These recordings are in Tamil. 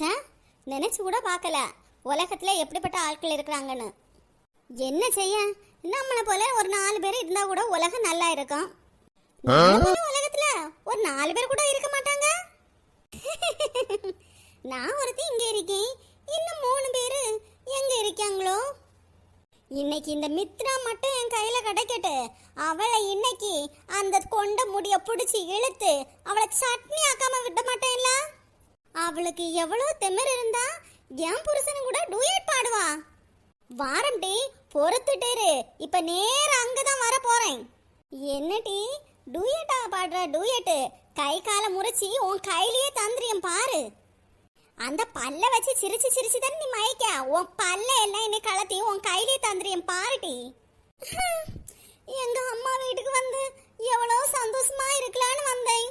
ச்சே நினைச்சு கூட பார்க்கல. உலகத்துல எப்படிப்பட்ட ஆட்கள் இருக்கிறாங்கன்னு. என்ன செய்ய? நம்மளை போல ஒரு நாலு பேர் இருந்தா கூட உலகம் நல்லா இருக்கும். உலகத்துல. ஒரு நாலு பேர் கூட இருக்க மாட்டாங்க. நான் ஒருத்தி இங்க இருக்கேன். இன்னும் மூணு பேரு எங்க இருக்காங்களோ? இன்னைக்கு இந்த மித்ரா மட்டும் என் கையில கிடைக்கட்டு அவளை இன்னைக்கு அந்த கொண்ட முடிய பிடிச்சி இழுத்து அவளை சட்னி ஆக்காம விட மாட்டேன்ல? அவளுக்கு எவ்வளோ திமிர் இருந்தா என் புருஷனும் கூட டூயட் பாடுவா. வாரம் டி பொறுத்துட்டேரு இப்ப நேர அங்கதான் வர போறேன். என்னடி டூயட்டா பாடுற டூயட்டு. கை காலை முறிச்சி உன் கையிலேயே தந்திரியம் பாரு. அந்த பல்ல வச்சு சிரிச்சு சிரிச்சு தானே நீ மயக்க? உன் பல்ல எல்லாம் என்னை கலத்தி உன் கையிலே தந்திரியம் பாருடி எங்க அம்மா வீட்டுக்கு வந்து எவ்வளவு சந்தோஷமா இருக்கலான்னு வந்தேன்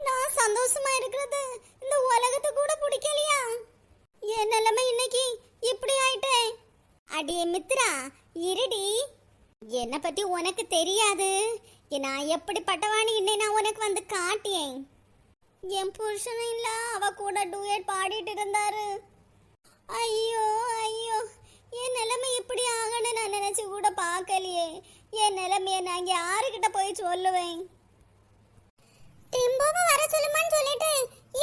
நான் சந்தோஷமா இருக்கிறது இந்த உலகத்தை கூட பிடிக்கலையா என் நிலைமை இன்னைக்கு இப்படி ஆயிட்டேன் அடியே மித்ரா இருடி. என்னை பத்தி உனக்கு தெரியாது. நான் எப்படிப்பட்டவான்னு இன்னை நான் உனக்கு வந்து காட்டியேன். என் புருஷனும் இல்ல அவ கூட டூயட் பாடிட்டு இருந்தாரு. ஐயோ ஐயோ என் நிலைமை இப்படி ஆகணும் நான் நினைச்சு கூட பார்க்கலையே. என் நிலைமைய நான் யாருக்கிட்ட போய் சொல்லுவேன்? டெம்போவை வர சொல்லுமான்னு சொல்லிட்டு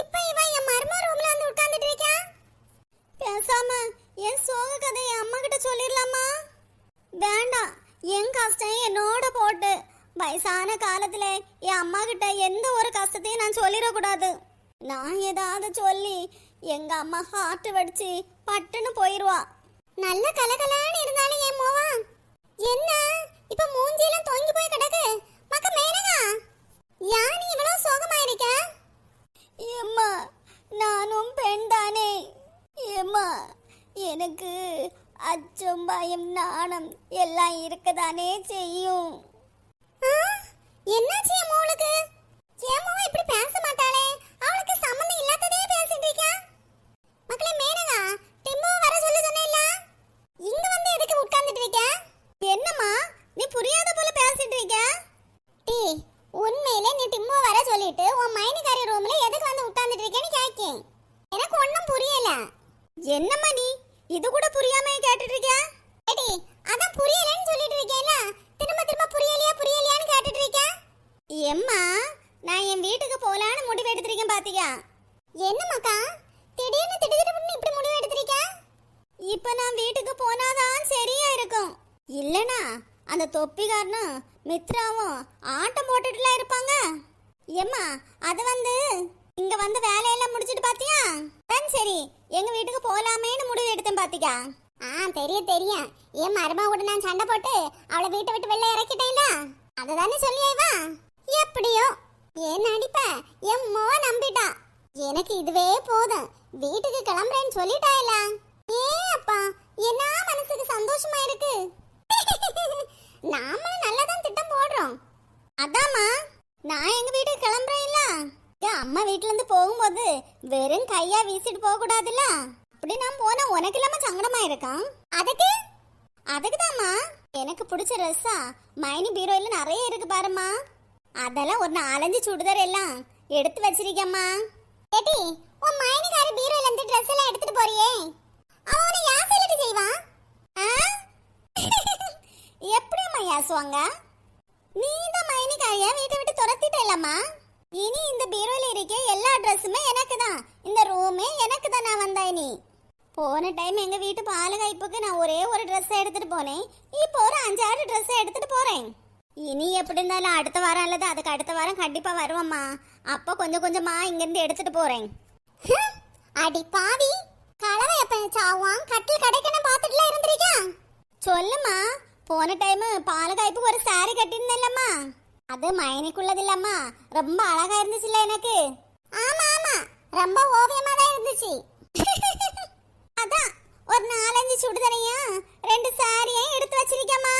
இப்போ இவன் என் மர்ம ரூம்ல வந்து உட்கார்ந்துட்டு இருக்கா பேசாம என் சோக கதையை அம்மா கிட்ட சொல்லிடலாமா? வேண்டாம். என் கஷ்டம் என்னோட போட்டு. வயசான காலத்துல என் அம்மா கிட்ட எந்த ஒரு கஷ்டத்தையும் நான் சொல்லிடக்கூடாது. நான் ஏதாவது சொல்லி எங்க அம்மா ஹார்ட் வடிச்சு பட்டுன்னு போயிருவா. நல்ல கலகலான்னு இருந்தாலும் ஏன் மோவா? என்ன? இப்ப மூஞ்சியெல்லாம் தொங்கி போய் கிடக்கு. மக்க மேனகா? யானி இவ்வளவு சோகமா இருக்க? ஏம்மா நானும் பெண் தானே. ஏம்மா எனக்கு அச்சம் பயம் நாணம் எல்லாம் இருக்கதானே செய்யும். என்னாச்சு என் மோளுக்கு? என் இப்படி பேச மாட்டேன் அவளுக்கு சம்மந்தம் இல்லாததே பேசிட்டு இருக்கா மக்களே மேனகா டிம்போ வர சொல்ல சொன்னேல்ல இங்க வந்து எதுக்கு உட்கார்ந்துட்டு இருக்க என்னம்மா நீ புரியாத போல பேசிட்டு இருக்க டீ உண்மையிலே நீ டிம்போ வர சொல்லிட்டு உன் மைனிகாரி ரூம்ல எதுக்கு வந்து உட்கார்ந்துட்டு இருக்கேன்னு கேக்கேன் எனக்கு ஒண்ணும் புரியல என்னம்மா நீ இது கூட புரியாம கேட்டுட்டு இருக்க ஏடி அதான் புரியலன்னு சொல்லிட்டு இருக்கேன்ல திரும்ப திரும்ப புரியலையா புரியலையான்னு கேட்டுட்டு இருக்க எம்மா நான் என் வீட்டுக்கு போலான்னு முடிவு எடுத்திருக்கேன் பாத்தியா? என்னம்மாக்கா? திடீர்னு திடீர்னு இப்படி முடிவு எடுத்திருக்க? இப்ப நான் வீட்டுக்கு போனாதான் சரியா இருக்கும். இல்லனா அந்த தொப்பிகாரனும் மித்ராவும் ஆட்டம் போட்டுட்டுலாம் இருப்பாங்க. ஏம்மா அது வந்து இங்க வந்து வேலையெல்லாம் முடிச்சிட்டு பாத்தியா? சரி எங்க வீட்டுக்கு போலாமேன்னு முடிவு எடுத்தேன் பாத்தியா? ஆ தெரியும் தெரியும். என் மருமா கூட நான் சண்டை போட்டு அவளை வீட்டை விட்டு வெளில இறக்கிட்டேன்ல. அதுதானே சொல்லியேவா எப்படியோ? ஏன் அடிப்ப என் மோ நம்பிட்டா. எனக்கு இதுவே போதும். வீட்டுக்கு கிளம்புறேன்னு சொல்லிட்டாயில. ஏ அப்பா? என்ன மனசுக்கு சந்தோஷமா இருக்கு? நாமளும் நல்லதான் திட்டம் போடுறோம். அதாம்மா நான் எங்க வீட்டுக்கு கிளம்புறேன்ல? அம்மா வீட்டுல இருந்து போகும்போது வெறும் கையா வீசிட்டு போக கூடாதுல்ல அப்படி நான் போனா உனக்கு இல்லாம சங்கடமா இருக்கான் அதுக்கு? அதுக்குதாம்மா. எனக்கு பிடிச்ச ட்ரெஸ்ஸா மைனி பீரோயில நிறைய இருக்கு பாரும்மா. அதெல்லாம் ஒரு நாலஞ்சு சுடிதார் எல்லாம். எடுத்து வச்சிருக்கேம்மா ஏட்டி உன் மைனிகாரி பீரோல இருந்து ட்ரெஸ் எல்லாம் எடுத்துட்டு போறியே. அவ யார் யாசையிட்டு செய்வா? எப்படிம்மா யாசுவாங்க? நீ இந்த மைனிகாரிய வீட்டை விட்டு துரத்திட்டேலம்மா இனி இந்த பீரோல இருக்க எல்லா ட்ரெஸ்ஸுமே எனக்கு தான் இந்த ரூமே எனக்கு தான் நான் வந்தேன் நீ போன டைம் எங்க வீட்டு பாலகாய்ப்புக்கு நான் ஒரே ஒரு ட்ரெஸ் எடுத்துட்டு போனேன். இப்போ ஒரு அஞ்சாறு ட்ரெஸ் எடுத்துட்டு போறேன். இனி எப்படி இருந்தாலும் அடுத்த வாரம் அல்லது அதுக்கு அடுத்த வாரம் கண்டிப்பா வருவோம்மா. அப்போ கொஞ்சம் கொஞ்சமா இங்க இருந்து எடுத்துட்டு போறேன். அடி பாவி. கலவை எப்ப சாவான் கட்டில் கிடைக்கணும் பாத்துட்டுல இருந்திருக்கா சொல்லுமா போன டைம் பாலகாய்ப்பு ஒரு சாரி கட்டியிருந்தேன்லம்மா. அது மைனிக்குள்ளது இல்லம்மா ரொம்ப அழகா இருந்துச்சுல்ல எனக்கு. ஆமா ஆமா. ரொம்ப ஓவியமா தான் இருந்துச்சு. அதான் ஒரு நாலஞ்சு சுடுதலையும் ரெண்டு சாரியும் எடுத்து வச்சிருக்கேம்மா.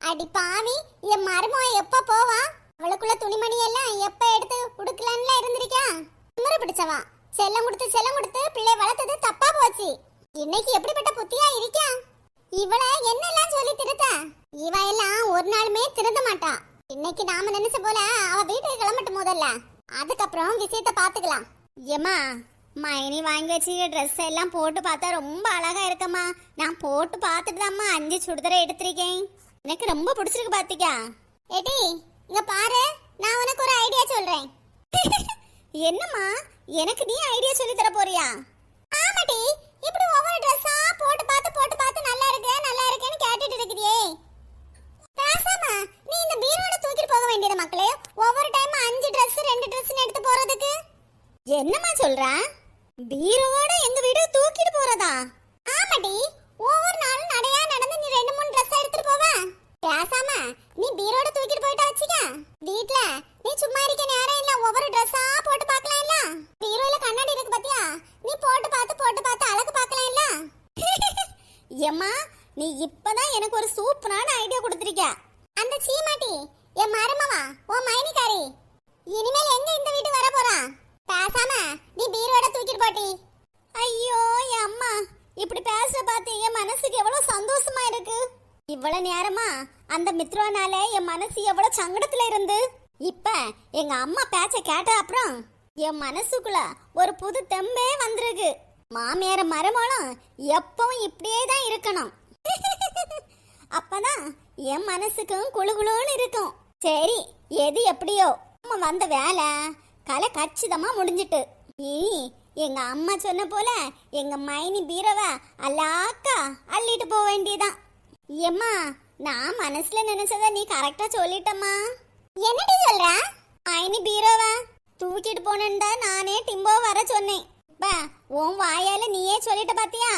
அடி பாவி என் மருமக எப்ப போவா? அவளுக்குள்ள துணிமணி எல்லாம் எப்ப எடுத்து உடுக்கலான்ல இருந்திருக்கா திமிரு பிடிச்சவா. செல்லம் கொடுத்து செல்லம் கொடுத்து பிள்ளை வளர்த்தது தப்பா போச்சு. இன்னைக்கு எப்படிப்பட்ட புத்தியா இருக்கா இவளை என்னெல்லாம் சொல்லி திருத்த? இவ எல்லாம் ஒரு நாளுமே திருந்த மாட்டா. இன்னைக்கு நாம நினைச்ச போல அவ வீட்டுக்கு கிளம்பட்டும் முதல்ல. அதுக்கப்புறம் விஷயத்த பாத்துக்கலாம் ஏமா மைனி வாங்கி வச்சு ட்ரெஸ் எல்லாம் போட்டு பார்த்தா ரொம்ப அழகா இருக்கம்மா. நான் போட்டு பார்த்துட்டு தான்மா அஞ்சு சுடிதாரை எடுத்திருக்கேன். எனக்கு ரொம்ப பிடிச்சிருக்கு பாத்திக்கா ஏடி இங்க பாரு நான் உனக்கு ஒரு ஐடியா சொல்றேன். என்னம்மா எனக்கு நீ ஐடியா சொல்லி தர போறியா? ஆமாடி இப்படி ஒவ்வொரு ட்ரெஸ்ஸா போட்டு பார்த்து போட்டு பார்த்து நல்லா இருக்கு நல்லா இருக்குன்னு கேட்டுட்டு இருக்கிறியே. பேசாம நீ இந்த பீரோட தூக்கிட்டு போக வேண்டியது மக்களே. ஒவ்வொரு டைம் அஞ்சு ட்ரெஸ் ரெண்டு ட்ரெஸ் எடுத்து போறதுக்கு. என்னம்மா சொல்ற? பீரோவோட எங்க வீடு தூக்கிட்டு போறதா ஆமாடி ஒவ்வொரு நாளும் நடையா நடந்து நீ ரெண்டு மூணு Dress எடுத்துட்டு போவ பேசாம நீ பீரோட தூக்கிட்டு போயிட்டா வச்சுக்க வீட்ல நீ சும்மா இருக்க நேரம் இல்ல ஒவ்வொரு Dress-ஆ போட்டு பார்க்கலாம் இல்ல பீரோல கண்ணாடி இருக்கு பாத்தியா நீ போட்டு பார்த்து போட்டு பார்த்து அழகு பார்க்கலாம் இல்ல எம்மா நீ இப்பதான் எனக்கு ஒரு சூப்பரான ஐடியா கொடுத்துருக்க. அந்த சீமாட்டி என் மருமவா ஓ மைனிக்காரி. இனிமேல் எங்க இந்த வீட்டு வர போறா? பேசாம நீ பீரோட தூக்கிட்டு போட்டி. ஐயோ என் அம்மா. இப்படி பேச பார்த்து என் மனசுக்கு எவ்வளவு சந்தோஷமா இருக்கு. இவ்வளவு நேரமா அந்த மித்ரோனால என் மனசு எவ்வளவு சங்கடத்துல இருந்து. இப்ப எங்க அம்மா பேச்ச கேட்ட அப்புறம் என் மனசுக்குள்ள ஒரு புது தெம்பே வந்திருக்கு. மாமியார மருமகளும் எப்பவும் இப்படியே தான் இருக்கணும். அப்பதான் என் மனசுக்கும் குழுகுழுன்னு இருக்கும். சரி எது எப்படியோ. நம்ம வந்த வேலை கலை கச்சிதமா முடிஞ்சிட்டு. இனி எங்க அம்மா சொன்ன போல எங்க மைனி பீரவ அல்லாக்கா அள்ளிட்டு போக வேண்டியதான் ஏம்மா நான் மனசுல நினைச்சத நீ கரெக்டா சொல்லிட்டம்மா. என்னடி சொல்ற? மைனி பீரோவ தூக்கிட்டு போனேன்டா நானே டிம்போ வர சொன்னேன். இப்ப உன் வாயால நீயே சொல்லிட்ட பாத்தியா?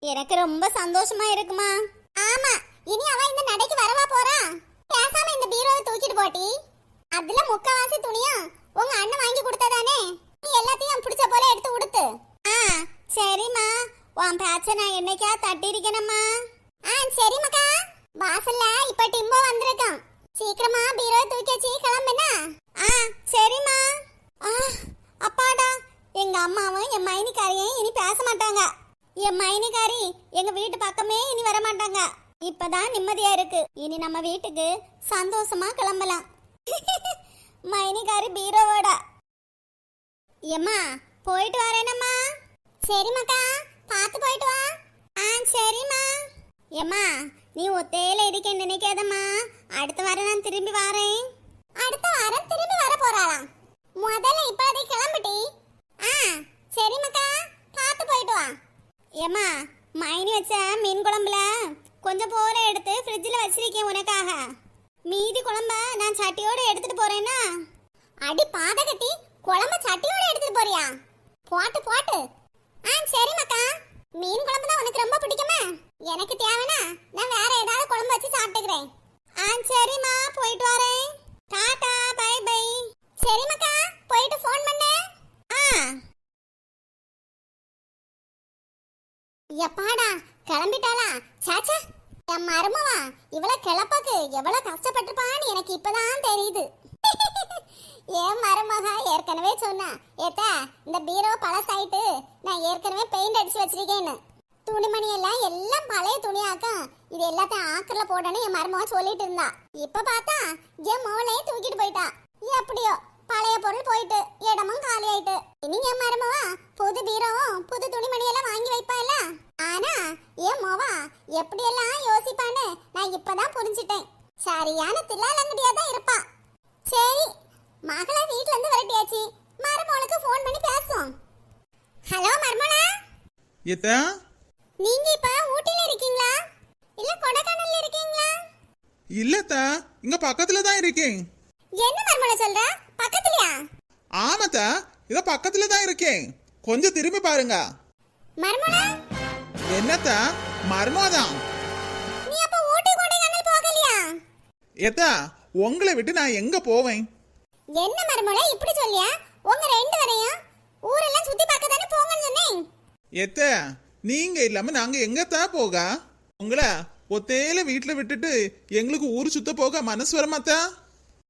எனக்கு ரொம்ப சந்தோஷமா இருக்குமா? ஆமா இனி அவ இந்த நடைக்கு வரவா போறா? பேசாம இந்த பீரோவை தூக்கிட்டு போட்டி. அதுல முக்கவாசி துணியும் உங்க அண்ணன் வாங்கி கொடுத்ததானே? நீ எல்லாத்தையும் பிடிச்ச போல எடுத்து உடுத்து. ஆ சரிம்மா. உன் பேச்ச நான் என்னைக்கா தட்டிருக்கேனம்மா ஆ சரிம்மாக்கா. வாசல்ல இப்ப டிம்போ வந்திருக்கான் சீக்கிரமா பீரோவை தூக்கி வச்சு கிளம்புனா? ஆ சரிம்மா. ஆ அப்பாடா. எங்க அம்மாவும் என் மைனிக்காரியும் இனி பேச மாட்டாங்க. என் மைனிகாரி எங்க வீட்டு பக்கமே இனி வர மாட்டாங்க இப்பதான் நிம்மதியா இருக்கு. இனி நம்ம வீட்டுக்கு சந்தோஷமா கிளம்பலாம். மைனிகாரி பீரோவோட. ஏம்மா போயிட்டு வரேனம்மா சரிம்மாக்கா பார்த்து போயிட்டு வா. ஆ சரிம்மா. எம்மா நீ ஒத்தையில இருக்க நினைக்காதம்மா. அடுத்த வாரம் நான் திரும்பி வரேன். அடுத்த வாரம் திரும்பி வர போறாளாம். முதல்ல இப்போதை கிளம்பிட்டி ஆ சரிம்மாக்கா பார்த்து போயிட்டு வா. ஏம்மா மைனி வச்ச மீன் குழம்புல கொஞ்சம் போல எடுத்து ஃப்ரிட்ஜில் வச்சிருக்கேன் உனக்காக. மீதி குழம்ப நான் சட்டியோட எடுத்துட்டு போறேன்னா? அடி பாதகத்தி குழம்ப சட்டியோட எடுத்துட்டு போறியா? போட்டு போட்டு. ஆ சரி மக்கா. மீன் குழம்பு தான் உனக்கு ரொம்ப பிடிக்குமா? எனக்கு தேவைனா நான் வேற ஏதாவது குழம்பு வச்சு சாப்பிட்டுக்கிறேன். ஆ சரிம்மா போயிட்டு வரேன். Tata bye bye. சரி மக்கா போயிட்டு ஃபோன் பண்ணு. ஆ. எப்பாடா கிளம்பிட்டாளா? சாச்சா என் மருமவா இவள கிளப்பாக்கு எவ்வளவு கஷ்டப்பட்டிருப்பான்னு எனக்கு இப்பதான் தெரியுது. என் மருமக ஏற்கனவே சொன்னா ஏத்தா இந்த பீரோ பழசாயிட்டு நான் ஏற்கனவே பெயிண்ட் அடிச்சு வச்சிருக்கேன்னு. துணிமணி எல்லாம் எல்லாம் பழைய துணியாக்கம். இது எல்லாத்தையும் ஆக்கர்ல போடணும் என் மருமக சொல்லிட்டு இருந்தா. இப்ப பார்த்தா என் மோளையே தூக்கிட்டு போயிட்டா. எப்படியோ பழைய பொருள் போயிட்டு இடமும் காலி ஆயிட்டு இனி என் மருமவா புது பீரோவும் புது துணிமணி எல்லாம் வாங்கி வைப்பால ஆனா என் மோவா எப்படி எல்லாம் யோசிப்பான்னு நான் இப்பதான் புரிஞ்சிட்டேன். சரியான தில்லாலங்கடியா தான் இருப்பா. சரி மகளை வீட்ல இருந்து விரட்டியாச்சு. மருமகளுக்கு ஃபோன் பண்ணி பேசுவோம். ஹலோ மருமலா எத்த நீங்க இப்ப ஊட்டில இருக்கீங்களா? இல்ல கொடைக்கானல்ல இருக்கீங்களா? இல்லத்த இங்க பக்கத்துல தான் இருக்கேன். என்ன மருமலை சொல்ற? பக்கத்துலயா? ஆமாத்த இத பக்கத்துல தான் இருக்கேன். கொஞ்சம் திரும்பி பாருங்க. மருமலா என்னத்த? மர்மாதான் நீ அப்ப ஊட்டி கொடைக்கானல் போகலையா? எத்த உங்களை விட்டு நான் எங்க போவேன்? என்ன மருமலை இப்படி சொல்லியா? உங்க ரெண்டு வரையும் ஊரெல்லாம் சுத்தி பார்க்க தானே போங்கன்னு சொன்னேன். எத்த நீங்க இல்லாம நாங்க எங்கத்தா போக? உங்களை ஒத்தேல வீட்டுல விட்டுட்டு எங்களுக்கு ஊர் சுத்த போக மனசு வரமாத்தா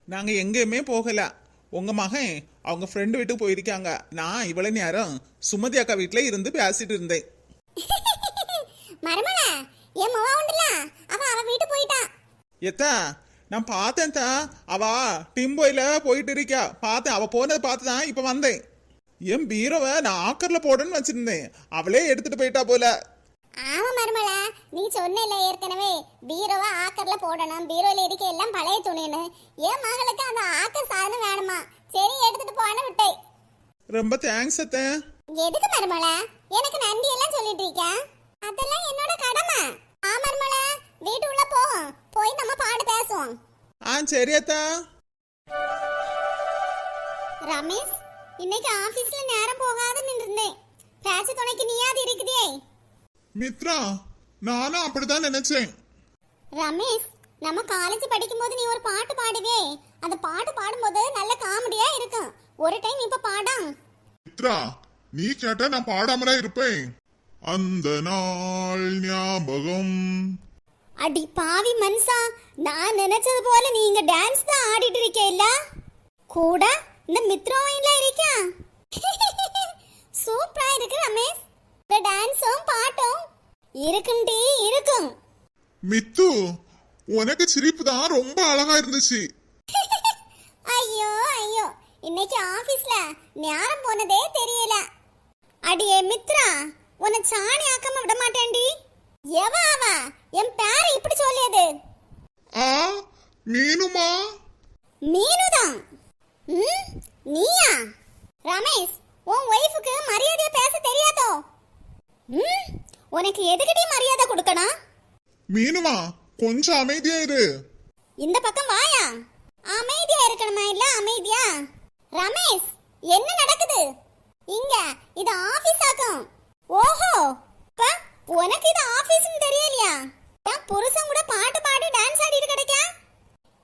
நாங்க எங்கேயுமே போகல. உங்க மகன் அவங்க ஃப்ரெண்டு வீட்டுக்கு போயிருக்காங்க. நான் இவ்வளவு நேரம் சுமதி அக்கா வீட்டுல இருந்து பேசிட்டு இருந்தேன். மருமல என் மவா உண்டுல. அவ அவ வீட்டு போயிட்டா. எத்தா நான் பார்த்தேன் தா. அவ டிம்போயில போயிட்டு இருக்கா. பார்த்தேன். அவ போனதை பார்த்து தான் இப்ப வந்தேன். என் பீரோவை நான் ஆக்கர்ல போடணும்னு வச்சிருந்தேன். அவளே எடுத்துட்டு போயிட்டா போல. ஆமா மருமல நீ சொன்னல ஏற்கனவே. பீரோவா ஆக்கர்ல போடணும். பீரோல இருக்க எல்லாம் பழைய துணின்னு. என் மகளுக்கு அந்த ஆக்கர் சாதனம் வேணுமா? சரி எடுத்துட்டு போன விட்டேன். ரொம்ப தேங்க்ஸ் அத்தை. எதுக்கு மருமல எனக்கு நன்றி எல்லாம் சொல்லிட்டு இருக்க? அதெல்லாம் என்னோட கடமை. ஆ மருமல வீட்டு உள்ள போ. போய் நம்ம பாடு பேசுவோம். ஆ சரி அத்தா. ரமேஷ் இன்னைக்கு ஆபீஸ்ல நேரம் போகாத நின்றுந்தேன் பேச்சு துணைக்கு நீயாவது இருக்குதே. மித்ரா நானும் அப்படிதான் நினைச்சேன். ரமேஷ் நம்ம காலேஜ் படிக்கும்போது நீ ஒரு பாட்டு பாடுவே அந்த பாட்டு பாடும்போது நல்ல காமெடியா இருக்கும். ஒரு டைம் இப்ப பாடாம். மித்ரா நீ கேட்டா நான் பாடாமலா இருப்பேன். அந்த நாள் ஞாபகம். அடி பாவி மனுஷா நான் நினைச்சது போல நீங்க டான்ஸ் தான் ஆடிட்டு இருக்கேல்ல கூட இந்த மித்ரோவின்ல இருக்கா சூப்பரா இருக்கு ரமேஷ். இந்த டான்ஸும் பாட்டும். இருக்கும் டி இருக்கும். மித்து உனக்கு சிரிப்பு தான் ரொம்ப அழகா இருந்துச்சு. ஐயோ ஐயோ. இன்னைக்கு ஆபீஸ்ல நேரம் போனதே தெரியல. அடியே மித்ரா உன்னை சாணி ஆக்காம விட மாட்டேன்டி. எவ அவ? என் பேரை இப்படி சொல்லியது? ஆ? மீனுமா? மீனுதான் ம் நீயா? ரமேஷ் உன் ஒய்ஃபுக்கு மரியாதையா பேச தெரியாதோ? ம் உனக்கு எதுக்குடி மரியாதை கொடுக்கணும்? மீனுமா கொஞ்சம் அமைதியா இரு. இந்த பக்கம் வாயா. அமைதியா இருக்கணுமா இல்ல அமைதியா? ரமேஷ் என்ன நடக்குது? இங்க இது ஆபீஸ் ஆக்கும். ஓஹோ! அப்ப உனக்கு இது ஆபீஸ்னு தெரியலையா? நான் புருஷன் கூட பாட்டு பாடி டான்ஸ் ஆடிட்டு கிடைக்க?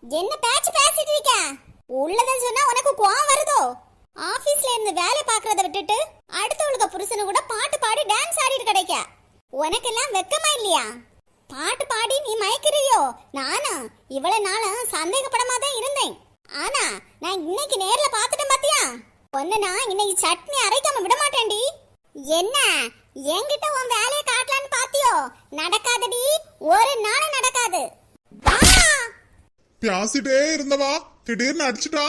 என்ன பேச்சு பேசிட்டு இருக்க? உள்ளத சொன்னா உனக்கு கோவம் வருதோ? ஆபீஸ்ல இருந்து வேலை பாக்குறத விட்டுட்டு அடுத்தவளுக்கு புருஷனு கூட பாட்டு பாடி டான்ஸ் ஆடிட்டு கிடைக்க? உனக்கெல்லாம் வெக்கமா இல்லையா? பாட்டு பாடி நீ மயக்கிறியோ? நானா? இவ்வளவு நாளும் சந்தேகப்படமா தான் இருந்தேன். ஆனா நான் இன்னைக்கு நேர்ல பாத்துட்டேன் பாத்தியா? ஒன்னு நான் இன்னைக்கு சட்னி அரைக்காம விட மாட்டேன்டி என்ன? என்கிட்ட உன் வேலையை காட்டலான்னு பாத்தியோ? நடக்காதடி. ஒரு நாளும் நடக்காது! பேசிட்டே இருந்தவா திடீர்னு அடிச்சுட்டா.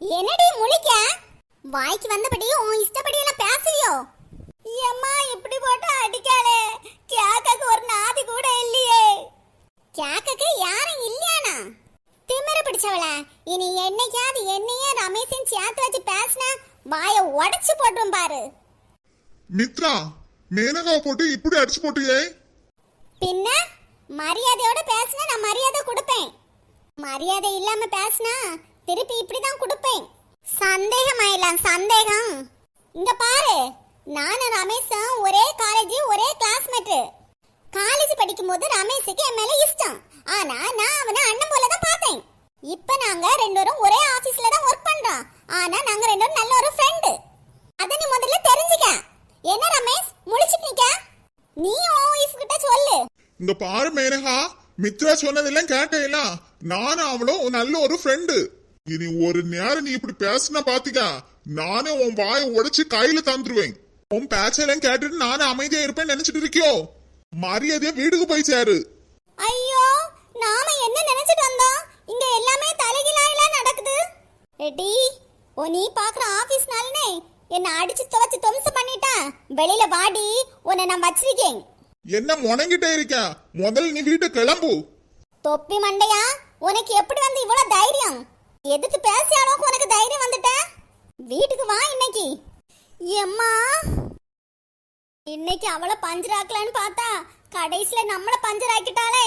என்னடி முழிக்க? வாய்க்கு வந்தபடி உன் இஷ்டப்படி எல்லாம் பேசுவியோ? எம்மா இப்படி போட்டு அடிக்காளே. கேக்கக்கு ஒரு நாதி கூட இல்லையே. கேக்கக்கு யாரும் இல்லையானா? திமிரு பிடிச்சவள? இனி என்னைக்காவது என்னையே ரமேஷையும் சேர்த்து வச்சு பேசினா வாயை உடைச்சு போட்டுரும் பாரு. மித்ரா மேனகா போட்டு இப்படி அடிச்சு போட்டியே? பின்ன மரியாதையோட பேசினா நான் மரியாதை கொடுப்பேன். மரியாதை இல்லாம பேசினா திருப்பி இப்படிதான் கொடுப்பேன். சந்தேகம் ஆயிடலாம் சந்தேகம். இங்க பாரு நானும் ரமேஷும் ஒரே காலேஜ் ஒரே கிளாஸ்மேட் காலேஜ் படிக்கும்போது ரமேஷுக்கு என் மேல இஷ்டம். ஆனா நான் அவனை அண்ணன் போல தான் பார்த்தேன். இப்ப நாங்க ரெண்டு பேரும் ஒரே ஆபீஸ்ல தான் ஒர்க் பண்றோம். ஆனா நாங்க ரெண்டு பேரும் நல்ல ஒரு ஃப்ரெண்டு அத நீ முதல்ல தெரிஞ்சுக்க என்ன ரமேஷ் முழிச்சிட்டு நிக்க நீ உன் ஒய்ஃப் கிட்ட சொல்லு இங்க பாரு மேனகா. மித்ரா சொன்னதெல்லாம் கேட்கல நானும் அவளும் நல்ல ஒரு ஃப்ரெண்டு இனி ஒரு நேரம் நீ இப்படி பேசினா பாத்திக்கா நானே உன் வாயை உடைச்சு கையில தந்துருவேன். உன் பேச்செல்லாம் கேட்டுட்டு நானும் அமைதியா இருப்பேன்னு நினைச்சிட்டு இருக்கியோ? மரியாதையா வீட்டுக்கு போய் சேரு. ஐயோ நாம என்ன நினைச்சிட்டு வந்தோம்? இங்க எல்லாமே தலைகிலாயில நடக்குது. ரெடி ஓ நீ பாக்குற ஆபீஸ்னாலனே என்ன அடிச்சு துவச்சு துவம்சம் பண்ணிட்டா? வெளியில வாடி உன்னை நான் வச்சிருக்கேன். என்ன முணங்கிட்டே இருக்க? முதல் நீ வீட்டு கிளம்பு. தொப்பி மண்டையா? உனக்கு எப்படி வந்து இவ்வளவு தைரியம்? எதுக்கு பேசிய அளவுக்கு உனக்கு தைரியம் வந்துட்ட? வீட்டுக்கு வா இன்னைக்கு. எம்மா இன்னைக்கு அவளை பஞ்சர் ஆக்கலான்னு பார்த்தா கடைசியில நம்மள பஞ்சர் ஆக்கிட்டாளே.